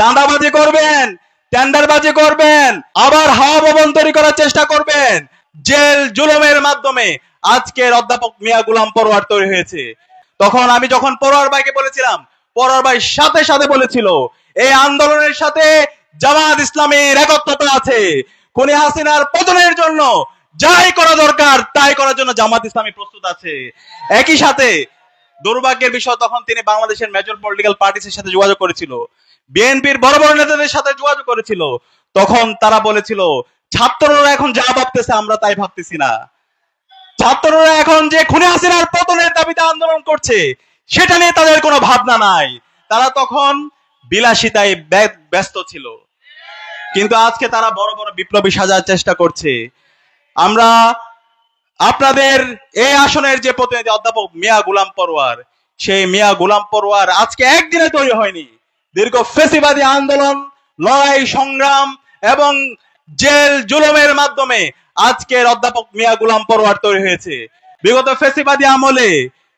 চাঁদাবাজি করবেন, টেন্ডারবাজি করবেন, আবার হাওয়া ভবন তৈরি করার চেষ্টা করবেন। জেল জুলুমের মাধ্যমে আজকের অধ্যাপক মিয়া গুলাম পরোয়ার তৈরি হয়েছে। তখন আমি যখন পরোয়ার ভাইকে বলেছিলাম, পরোয়ার ভাই সাথে সাথে বলেছিল, এই আন্দোলনের সাথে জামাত ইসলামের একত্রতা আছে। খুনি হাসিনার পতনের জন্য যাই করা দরকার, তাই করার জন্য জামাত ইসলামী প্রস্তুত আছে। একই সাথে দুর্ভাগ্যের বিষয়, তখন তিনি বাংলাদেশের মেজর পলিটিক্যাল পার্টিসের সাথে যোগাযোগ করেছিল। বিএনপির বড় বড় নেতাদের সাথে যোগাযোগ করেছিল। তখন তারা বলেছিল, ছাত্ররা এখন যা ভাবতেছে আমরা তাই ভাবতেছি না। ছাত্ররা এখন যে খুনে হাসিনার পতনের দাবিতে আন্দোলন করছে, সেটা নিয়ে তাদের কোনো ভাবনা নাই। তারা তখন বিলাসিতায় ব্যস্ত ছিল। কিন্তু আজকে তারা বড় বড় বিপ্লবী সাজার চেষ্টা করছে। আমরা আপনাদের এই আসনের যে প্রতিনিধি অধ্যাপক মিয়া গুলাম পরোয়ার, সেই মিয়া গুলাম পরোয়ার আজকে একদিনে তৈরি হয়নি। দীর্ঘ ফেসিবাদী আন্দোলন, লড়াই, সংগ্রাম এবং জেল জুলুমের মাধ্যমে আজকের অধ্যাপক মিয়া গুলাম পরোয়ার তৈরি হয়েছে। বিগত ফেসিবাদী আমলে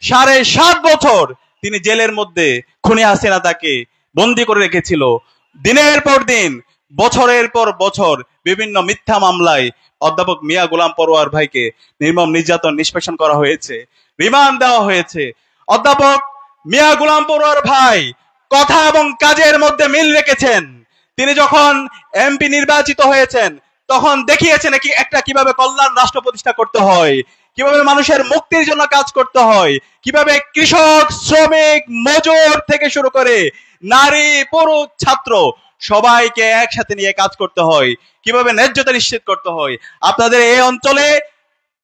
সাড়ে সাত বছর তিনি জেলের মধ্যে খুনি হাসিনা তাকে বন্দি করে রেখেছিল। দিনের পর দিন, বছরের পর বছর বিভিন্ন মিথ্যা মামলায় অধ্যাপক মিয়া গোলাম পরোয়ার ভাইকে নির্মম নির্যাতন নিষ্পেষণ করা হয়েছে, রিমান্ড দেওয়া হয়েছে। অধ্যাপক মিয়া গোলাম পরোয়ার ভাই কথা এবং কাজের মধ্যে মিল রেখেছেন। তিনি যখন এমপি নির্বাচিত হয়েছেন, তখন দেখিয়েছেন কি একটা কীভাবে কল্যাণ রাষ্ট্র প্রতিষ্ঠা করতে হয়, কীভাবে মানুষের মুক্তির জন্য কাজ করতে হয়, কীভাবে কৃষক, শ্রমিক, মজুর থেকে শুরু করে নারী, পুরুষ, ছাত্র সবাইকে একসাথে নিয়ে কাজ করতে হয়, কীভাবে ন্যায্যতা নিশ্চিত করতে হয়। আপনাদের এই অঞ্চলে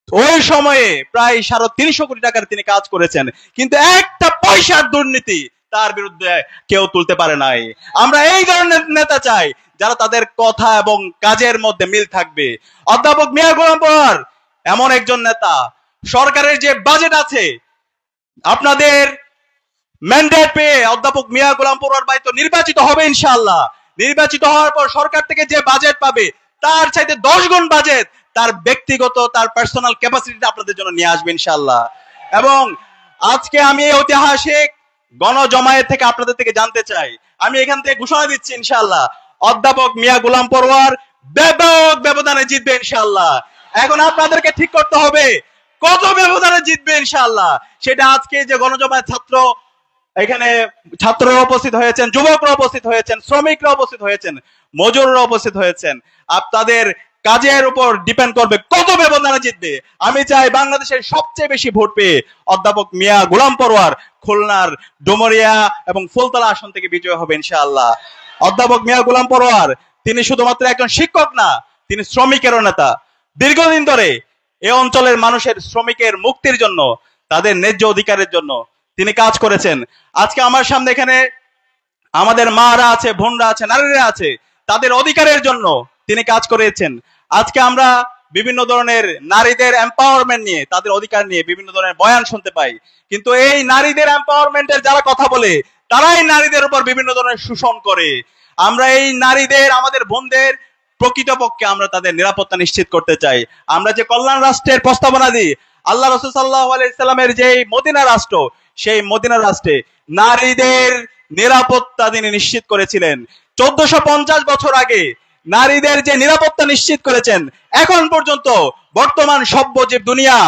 ওই সময়ে প্রায় সাড়ে তিনশো কোটি টাকার তিনি কাজ করেছেন। কিন্তু একটা পয়সার দুর্নীতি তার বিরুদ্ধে কেউ তুলতে পারে নাই। আমরা এই ধরনের নেতা চাই, যারা তাদের কথা এবং কাজের মধ্যে মিল থাকবে। অধ্যাপক মিয়া গোলাম এমন একজন নেতা, সরকারের যে বাজেট আছে, আপনাদের ম্যান্ডেট পেয়ে অধ্যাপক মিয়া গোলাম পড়ুয়ার ভাই তো নির্বাচিত হবে ইনশাল্লাহ নির্বাচিত হওয়ার পর সরকার থেকে যে বাজেট পাবে, তার চাইতে দশ গুণ বাজেট তার ব্যক্তিগত, তার পার্সোনাল ক্যাপাসিটিতে আপনাদের জন্য নিয়ে আসবে ইনশাল্লাহ এবং আজকে আমি ঐতিহাসিক গণজমায়েত থেকে আপনাদের থেকে জানতে চাই। আমি এখান থেকে ঘোষণা দিচ্ছি ইনশাআল্লাহ। অধ্যাপক মিয়া গোলাম পরোয়ার ব্যাপক ব্যবধানে জিতবে ইনশাআল্লাহ। এখন আপনাদেরকে ঠিক করতে হবে, কত ব্যবধানে জিতবে ইনশাআল্লাহ? সেটা আজকে যে গণজমায়েত ছাত্র, এখানে ছাত্ররা উপস্থিত হয়েছেন, যুবকরা উপস্থিত হয়েছেন, শ্রমিকরা উপস্থিত হয়েছেন, মজুররা উপস্থিত হয়েছেন। আপনাদের কাজের উপর ডিপেন্ড করবে কত ব্যবধানে জিতবে। আমি চাই বাংলাদেশের সবচেয়ে বেশি ভোট পেয়ে অধ্যাপক মিয়া গোলাম পরোয়ার খুলনার ডুমরিয়া এবং ফুলতলা আসন থেকে বিজয় হবে ইনশাআল্লাহ। অধ্যাপক মিয়া গোলাম পরোয়ার, তিনি শুধুমাত্র একজন শিক্ষক না, তিনি শ্রমিকেরও নেতা। দীর্ঘদিন ধরে এ অঞ্চলের মানুষের শ্রমিকের মুক্তির জন্য, তাদের ন্যায্য অধিকারের জন্য তিনি কাজ করেছেন। আজকে আমার সামনে এখানে আমাদের মারা আছে, বোনরা আছে, নারীরা আছে, তাদের অধিকারের জন্য তিনি কাজ করেছেন। আজকে আমরা বিভিন্ন ধরনের নারীদের এম্পাওয়ারমেন্ট নিয়ে, তাদের অধিকার নিয়ে বিভিন্ন ধরনের বয়ান শুনতে পাই। কিন্তু এই নারীদের এম্পাওয়ারমেন্টের যারা কথা বলে, তারাই নারীদের উপর বিভিন্ন ধরনের শোষণ করে। আমরা এই নারীদের, আমাদের বোনদের প্রকৃতপক্ষে আমরা তাদের নিরাপত্তা নিশ্চিত করতে চাই। আমরা যে কল্যাণ রাষ্ট্রের প্রস্তাবনা দিই, আল্লাহ রসুল সাল্লাহ যে মদিনা রাষ্ট্র, সেই মদিনা রাষ্ট্রে নারীদের নিরাপত্তা তিনি নিশ্চিত করেছিলেন। চোদ্দশো বছর আগে নারীদের যে নিরাপত্তা নিশ্চিত করেছেন, এখন পর্যন্ত বর্তমান সভ্য যে দুনিয়া,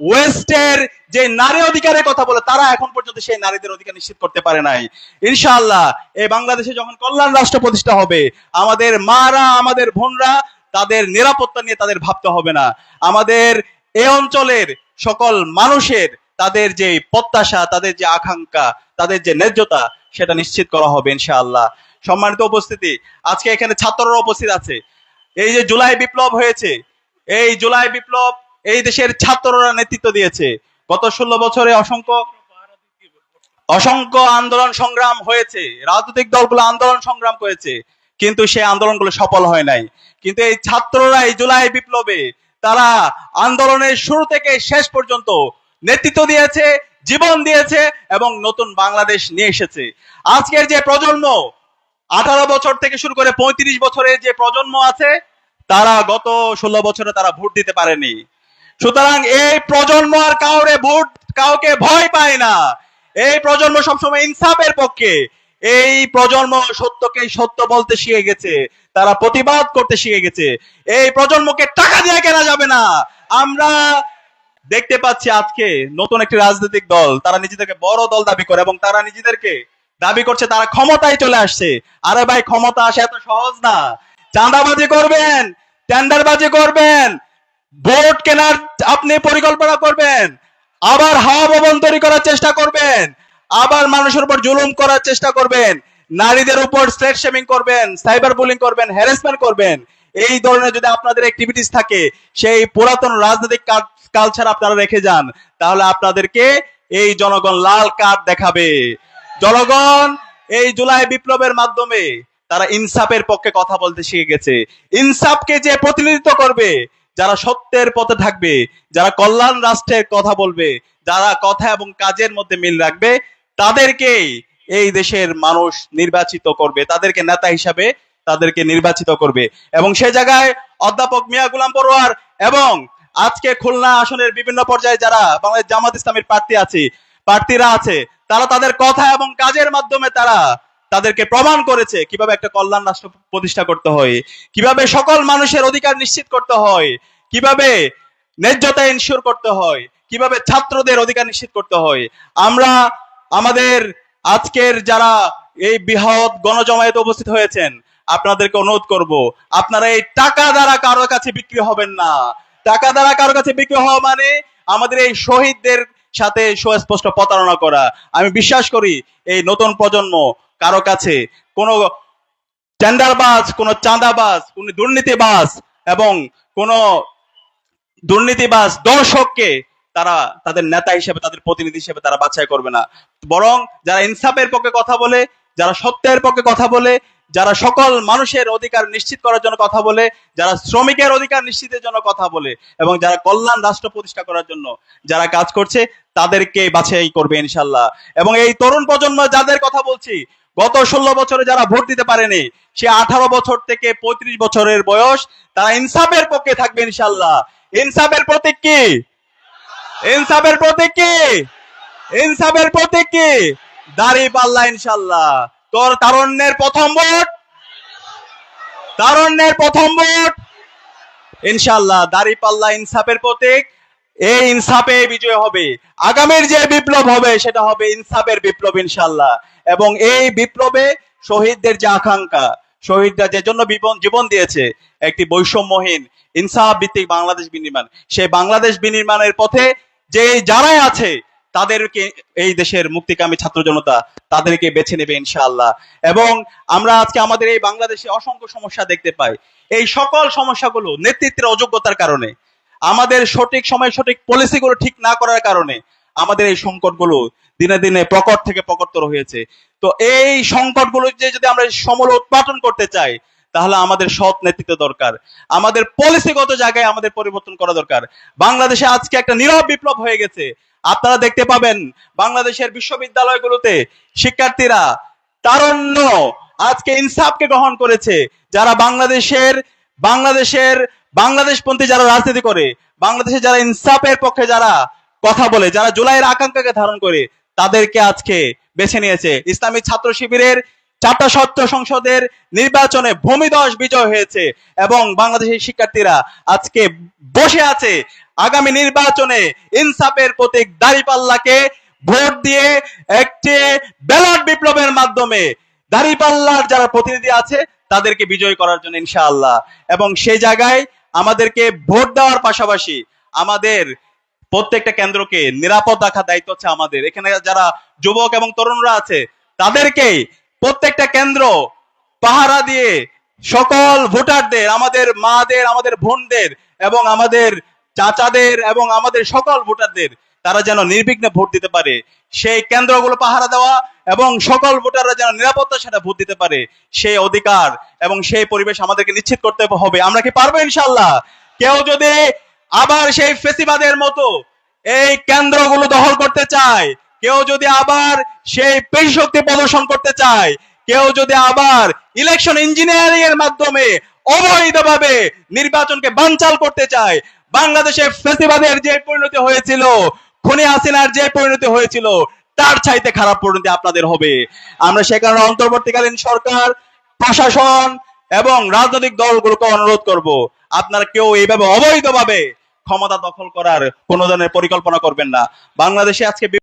ওয়েস্টের যে নারী অধিকারের কথা বলে, তারা এখন পর্যন্ত সেই নারীদের অধিকার নিশ্চিত করতে পারে নাই। ইনশাআল্লাহ, এই বাংলাদেশে যখন কল্যাণ রাষ্ট্র প্রতিষ্ঠা হবে, আমাদের মারা, আমাদের বোনরা তাদের নিরাপত্তা নিয়ে তাদের ভাবতে হবে না। আমাদের এ অঞ্চলের সকল মানুষের তাদের যে প্রত্যাশা, তাদের যে আকাঙ্ক্ষা, তাদের যে ন্যায্যতা, সেটা নিশ্চিত করা হবে ইনশাআল্লাহ। সম্মানিত উপস্থিতি, আজকে এখানে ছাত্ররা উপস্থিত আছে। এই যে জুলাই বিপ্লব হয়েছে, এই জুলাই বিপ্লব এই দেশের ছাত্ররা নেতৃত্ব দিয়েছে। গত ষোলো বছরে অসংখ্য অসংখ্য আন্দোলন সংগ্রাম হয়েছে, রাজনৈতিক দলগুলো আন্দোলন সংগ্রাম করেছে, কিন্তু সেই আন্দোলনগুলো সফল হয় নাই। কিন্তু এই ছাত্ররা এই জুলাই বিপ্লবে তারা আন্দোলনের শুরু থেকে শেষ পর্যন্ত নেতৃত্ব দিয়েছে, জীবন দিয়েছে এবং নতুন বাংলাদেশ নিয়ে এসেছে। আজকের যে প্রজন্ম আঠারো বছর থেকে শুরু করে পঁয়ত্রিশ বছরের যে প্রজন্ম আছে, তারা গত ষোলো বছরে তারা ভোট দিতে পারেনি। সুতরাং এই প্রজন্ম আর কাউরে ভোট, কাউকে ভয় পায় না। এই প্রজন্ম সবসময় ইনসাফের পক্ষে। এই প্রজন্ম সত্যকে সত্য বলতে শিখে গেছে। তারা প্রতিবাদ করতে শিখে গেছে। এই প্রজন্মকে টাকা দিয়ে কেনা যাবে না। আমরা দেখতে পাচ্ছি আজকে নতুন একটি রাজনৈতিক দল। তারা নিজেদেরকে বড় দল দাবি করে এবং তারা নিজেদেরকে দাবি করছে তারা ক্ষমতায় চলে আসছে। আরে ভাই, ক্ষমতা আসা এত সহজ না। চাঁদাবাজি করবেন, টেন্ডারবাজি করবেন, ভোট কেনার আপনি পরিকল্পনা করবেন, আবার হাওয়া ভবন তৈরি করার চেষ্টা করবেন, আবার মানুষের উপর জুলুম করার চেষ্টা করবেন, নারীদের উপর স্লেট শেমিং করবেন সাইবার বুলিং করবেন হ্যারাসমেন্ট করবেন। এই ধরনের যদি আপনাদের অ্যাক্টিভিটিস থাকে, সেই পুরাতন রাজনৈতিক কালচার আপনারা রেখে যান, তাহলে আপনাদেরকে এই জনগণ লাল কার্ড দেখাবে। জনগণ, এই জুলাই বিপ্লবের মাধ্যমে তারা ইনসাফের পক্ষে কথা বলতে শিখে গেছে। ইনসাফকে যে প্রতিনিধিত্ব করবে, যারা সত্যের পথে থাকবে, যারা কল্যাণ রাষ্ট্রের কথা বলবে, যারা কথা এবং কাজের মধ্যে মিল রাখবে তাদেরকেই এই দেশের মানুষ নির্বাচিত করবে। তাদেরকে নেতা হিসাবে তাদেরকে নির্বাচিত করবে। এবং সে জায়গায় অধ্যাপক মিয়া গুলাম পরোয়ার এবং আজকে খুলনা আসনের বিভিন্ন পর্যায়ে যারা বাংলাদেশ জামাত ইসলামের প্রার্থী আছে, প্রার্থীরা আছে তারা তাদের কথা এবং কাজের মাধ্যমে তারা তাদেরকে প্রমাণ করেছে কীভাবে একটা কল্যাণ রাষ্ট্র প্রতিষ্ঠা করতে হয়, কীভাবে সকল মানুষের অধিকার নিশ্চিত করতে হয়, কীভাবে ন্যায্যতা ইনশিওর করতে হয়, কীভাবে ছাত্রদের অধিকার নিশ্চিত করতে হয়। আমরা আমাদের আজকের যারা এই বৃহৎ গণজমায়েতে উপস্থিত হয়েছেন, আপনাদেরকে অনুরোধ করব, আপনারা এই টাকা দ্বারা কারও কাছে বিক্রি হবেন না। টাকা দ্বারা কারও কাছে বিক্রি হওয়া মানে আমাদের এই শহীদদের সাথে সুস্পষ্ট প্রতারণা করা। আমি বিশ্বাস করি, এই নতুন প্রজন্ম কারও কাছে কোনো টেন্ডারবাজ, কোন চাঁদাবাজ, কোন দুর্নীতিবাজ এবং কোন দুর্নীতিবাজ দর্শককে তারা তাদের নেতা হিসেবে, তাদের প্রতিনিধি হিসেবে তারা বাছাই করবে না। বরং যারা ইনসাফের পক্ষে কথা বলে, যারা সত্যের পক্ষে কথা বলে যারা সকল মানুষের অধিকার নিশ্চিত করার জন্য কথা বলে, যারা শ্রমিকের অধিকার নিশ্চিতের জন্য কথা বলে, এবং যারা কল্যাণ রাষ্ট্র প্রতিষ্ঠা করার জন্য যারা কাজ করছে, তাদেরকে বাছাই করবে ইনশাল্লাহ এবং এই তরুণ প্রজন্ম যাদের কথা বলছি, গত ষোলো বছরে যারা ভোট দিতে পারেনি, সে আঠারো বছর থেকে পঁয়ত্রিশ বছরের বয়স, তারা ইনসাফের পক্ষে থাকবে ইনশাল্লাহ ইনসাফের প্রতীক কি? ইনসাফের প্রতীক কি? ইনসাফের প্রতীক কি? দাড়ি পাল্লা ইনশাল্লাহ তোর তারণ্যের প্রথম ভোট? তারণ্যের প্রথম ভোট? ইনশাল্লাহ দাড়ি পাল্লা ইনসাফের প্রতীক। এই ইনসাফে বিজয় হবে। আগামীর যে বিপ্লব হবে, সেটা হবে ইনসাফের বিপ্লব ইনশাল্লাহ এবং এই বিপ্লবে শহীদদের যে আকাঙ্ক্ষা, শহীদরা যে জন্য জীবন দিয়েছে, একটি বৈষম্যহীন, ইনসাফ ভিত্তিক বাংলাদেশ বিনির্মাণ। সেই বাংলাদেশ বিনির্মাণের পথে যে যারাই আছে তাদেরকে এই দেশের মুক্তিকামী ছাত্র জনতা তাদেরকে বেছে নেবে ইনশাআল্লাহ। এবং আমরা আজকে আমাদের এই বাংলাদেশে অসংখ্য সমস্যা দেখতে পাই। এই সকল সমস্যাগুলো নেতৃত্বের অযোগ্যতার কারণে, আমাদের সঠিক সময় সঠিক পলিসিগুলো ঠিক না করার কারণে আমাদের এই সংকটগুলো দিনে দিনে প্রকট থেকে প্রকটতর হয়েছে। তো এই সংকটগুলো যে যদি আমরা সমল উৎপাদন করতে চাই তাহলে আমাদের সৎ নেতৃত্ব দরকার। আমাদের পলিসিগত জায়গায় আমাদের পরিবর্তন করা দরকার। বাংলাদেশে আজকে একটা নীরব বিপ্লব হয়ে গেছে। আপনারা দেখতে পাবেন, বাংলাদেশের বিশ্ববিদ্যালয়গুলোতে শিক্ষার্থীরা তারণ্য আজকে ইনসাফকে গ্রহণ করেছে। যারা বাংলাদেশের বাংলাদেশের, বাংলাদেশপন্থী যারা রাজনীতি করে, বাংলাদেশে যারা ইনসাফের পক্ষে যারা কথা বলে, যারা জুলাইয়ের আকাঙ্ক্ষাকে ধারণ করে, তাদেরকে আজকে বেছে নিয়েছে। ইসলামী ছাত্র শিবিরের চারটা সত্য সংসদের নির্বাচনে ভূমিদশ বিজয় হয়েছে এবং বাংলাদেশের শিক্ষার্থীরা আজকে বসে আছে। আগামী নির্বাচনে ইনসাফের প্রতীক দাঁড়িপাল্লাকে ভোট দিয়ে একটি ব্যালট বিপ্লবের মাধ্যমে দাঁড়িপাল্লার যারা প্রতিনিধি আছে, তাদেরকে বিজয় করার জন্য ইনশাআল্লাহ। এবং সেই জায়গায় আমাদেরকে ভোট দেওয়ার পাশাপাশি আমাদের প্রত্যেকটা কেন্দ্রকে নিরাপদ রাখার দায়িত্ব হচ্ছে আমাদের। এখানে যারা যুবক এবং তরুণরা আছে তাদেরকে প্রত্যেকটা কেন্দ্র পাহারা দিয়ে সকল ভোটারদের, আমাদের মাদের, আমাদের বোনদের এবং আমাদের চাচাদের এবং আমাদের সকল ভোটারদের, তারা যেন নির্বিঘ্নে ভোট দিতে পারে। সেই কেন্দ্রগুলো পাহারা দেওয়া এবং সকল ভোটাররা যেন নিরাপত্তার সাথে ভোট দিতে পারে, সেই অধিকার এবং সেই পরিবেশ আমাদেরকে নিশ্চিত করতে হবে। আমরা কি পারব ইনশাল্লাহ কেউ যদি আবার সেই ফেসিবাদের মতো এই কেন্দ্রগুলো দখল করতে চায় কেউ যদি আবার সেই পেশি শক্তি প্রদর্শন করতে চায়, কেউ যদি আবার ইলেকশন ইঞ্জিনিয়ারিং এর মাধ্যমে অবৈধভাবে নির্বাচনকে বানচাল করতে চায়, বাংলাদেশে ফেসিবাদের যে পরিণতি হয়েছিল, খুনি হাসিনার যে পরিণতি হয়েছিল, তার চাইতে খারাপ পরিণতি আপনাদের হবে। আমরা সে কারণে অন্তর্বর্তীকালীন সরকার, প্রশাসন এবং রাজনৈতিক দলগুলোকে অনুরোধ করব, আপনারা কেউ এইভাবে অবৈধভাবে ক্ষমতা দখল করার কোন ধরনের পরিকল্পনা করবেন না। বাংলাদেশে আজকে